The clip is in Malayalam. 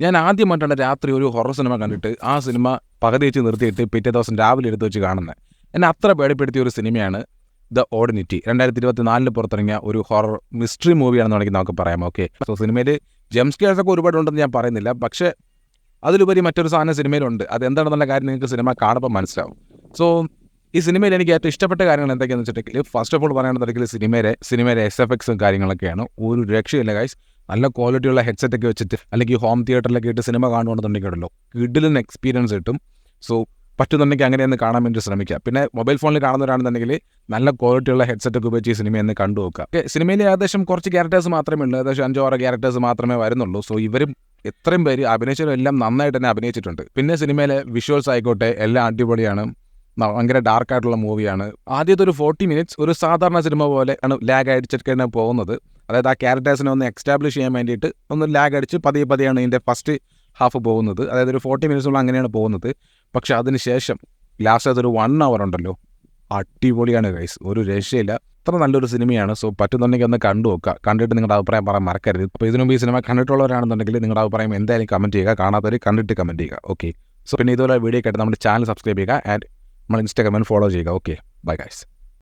ഞാൻ ആദ്യമായിട്ടാണ് രാത്രി ഒരു ഹൊറർ സിനിമ കണ്ടിട്ട് ആ സിനിമ പകുതി വെച്ച് നിർത്തിയിട്ട് പിറ്റേ ദിവസം രാവിലെ എടുത്ത് വെച്ച് കാണുന്നത് എന്നെ അത്ര പേടിപ്പെടുത്തിയ ഒരു സിനിമയാണ് ദ ഓർഡിനിറ്റി രണ്ടായിരത്തി ഇരുപത്തി നാലിന് പുറത്തിറങ്ങിയ ഒരു ഹൊറർ മിസ്റ്ററി മൂവിയാണെന്ന് വേണമെങ്കിൽ നമുക്ക് പറയാം. ഓക്കെ സോ സിനിമയിൽ ജെംസ് ഒക്കെ ഒരുപാട് ഉണ്ടെന്ന് ഞാൻ പറയുന്നില്ല. പക്ഷേ അതിലുപരി മറ്റൊരു സാധനം സിനിമയിലുണ്ട് അത് എന്താണെന്നുള്ള കാര്യം നിങ്ങൾക്ക് സിനിമ കാണുമ്പോൾ മനസ്സിലാവും. സോ ഈ സിനിമയിൽ എനിക്ക് ഏറ്റവും ഇഷ്ടപ്പെട്ട കാര്യങ്ങൾ എന്തൊക്കെയാണെന്ന് വെച്ചിട്ടുണ്ടെങ്കിൽ ഫസ്റ്റ് ഓഫ് ഓൾ പറയുകയാണെന്നുണ്ടെങ്കിൽ സിനിമയിലെ സിനിമയിലെ എസ് എഫ് എക്സും കാര്യങ്ങളൊക്കെയാണ്. ഒരു രക്ഷയില്ല ഗൈസ് നല്ല ക്വാളിറ്റിയുള്ള ഹെഡ്സെറ്റ് ഒക്കെ വെച്ചിട്ട് അല്ലെങ്കിൽ ഹോം തിയേറ്ററിലൊക്കെ ഇട്ട് സിനിമ കാണുകയാണെന്നുണ്ടെങ്കിലോ കിഡിലിന് എക്സ്പീരിയൻസ് കിട്ടും. സോ പറ്റുന്നുണ്ടെങ്കിൽ അങ്ങനെയൊന്ന് കാണാൻ വേണ്ടി ശ്രമിക്കുക. പിന്നെ മൊബൈൽ ഫോണിൽ കാണുന്നവരാണെന്നുണ്ടെങ്കിൽ നല്ല ക്വാളിറ്റിയുള്ള ഹെഡ്സെറ്റ് ഒക്കെ ഉപയോഗിച്ച് ഈ സിനിമ ഒന്ന് കണ്ടു നോക്കുക. ഓക്കെ സിനിമയിൽ ഏകദേശം കുറച്ച് ക്യാരക്ടേഴ്സ് മാത്രമേ ഉള്ളൂ. ഏകദേശം അഞ്ചോ ആറ് ക്യാരക്ടേഴ്സ് മാത്രമേ വരുന്നുള്ളൂ. സോ ഇവരും എത്രയും പേര് അഭിനയിച്ചവരും എല്ലാം നന്നായിട്ട് തന്നെ അഭിനയിച്ചിട്ടുണ്ട്. പിന്നെ സിനിമയിലെ വിഷ്വൽസ് ആയിക്കോട്ടെ എല്ലാം അടിപൊളിയാണ്. ഭയങ്കര ഡാർക്ക് ആയിട്ടുള്ള മൂവിയാണ് ആദ്യത്തെ ഒരു ഫോർട്ടി മിനിറ്റ്സ് ഒരു സാധാരണ സിനിമ പോലെ ആണ് ലാഗ് അടിച്ചിട്ടാണ് പോകുന്നത്. അതായത് ആ ക്യാരക്ടേഴ്സിനെ ഒന്ന് എക്സ്റ്റാബ്ലിഷ് ചെയ്യാൻ വേണ്ടിയിട്ട് ഒന്ന് ലാഗ് അടിച്ച് പതിയെ പതിയാണ് ഇതിന്റെ ഫസ്റ്റ് ഹാഫ് പോകുന്നത്. അതായത് ഒരു ഫോർട്ടി മിനിറ്റ്സോളം അങ്ങനെയാണ് പോകുന്നത്. പക്ഷെ അതിന് ശേഷം ലാസ്റ്റ് അതൊരു വൺ അവർ ഉണ്ടല്ലോ. അടിപൊളിയാണ് ഗൈസ് ഒരു രക്ഷയില്ല. അത്ര നല്ലൊരു സിനിമയാണ് സോ പറ്റുന്നുണ്ടെങ്കിൽ ഒന്ന് കണ്ടു നോക്കുക. കണ്ടിട്ട് നിങ്ങളുടെ അഭിപ്രായം പറയാൻ മറക്കരുത്. അപ്പോൾ ഇതിനു മുമ്പ് ഈ സിനിമ കണ്ടിട്ടുള്ളവരാണെന്നുണ്ടെങ്കിൽ നിങ്ങളുടെ അഭിപ്രായം എന്തായാലും കമന്റ് ചെയ്യുക. കാണാത്തവർ കണ്ടിട്ട് കമന്റ് ചെയ്യുക. ഓക്കെ സോ പിന്നെ ഇതുപോലെ വീഡിയോ കേട്ട് നമ്മുടെ ചാനൽ സബ്സ്ക്രൈബ് ചെയ്യുക. ആൻഡ് നമ്മൾ ഇൻസ്റ്റാഗ്രാമിൽ ഫോളോ ചെയ്യുക. Okay bye guys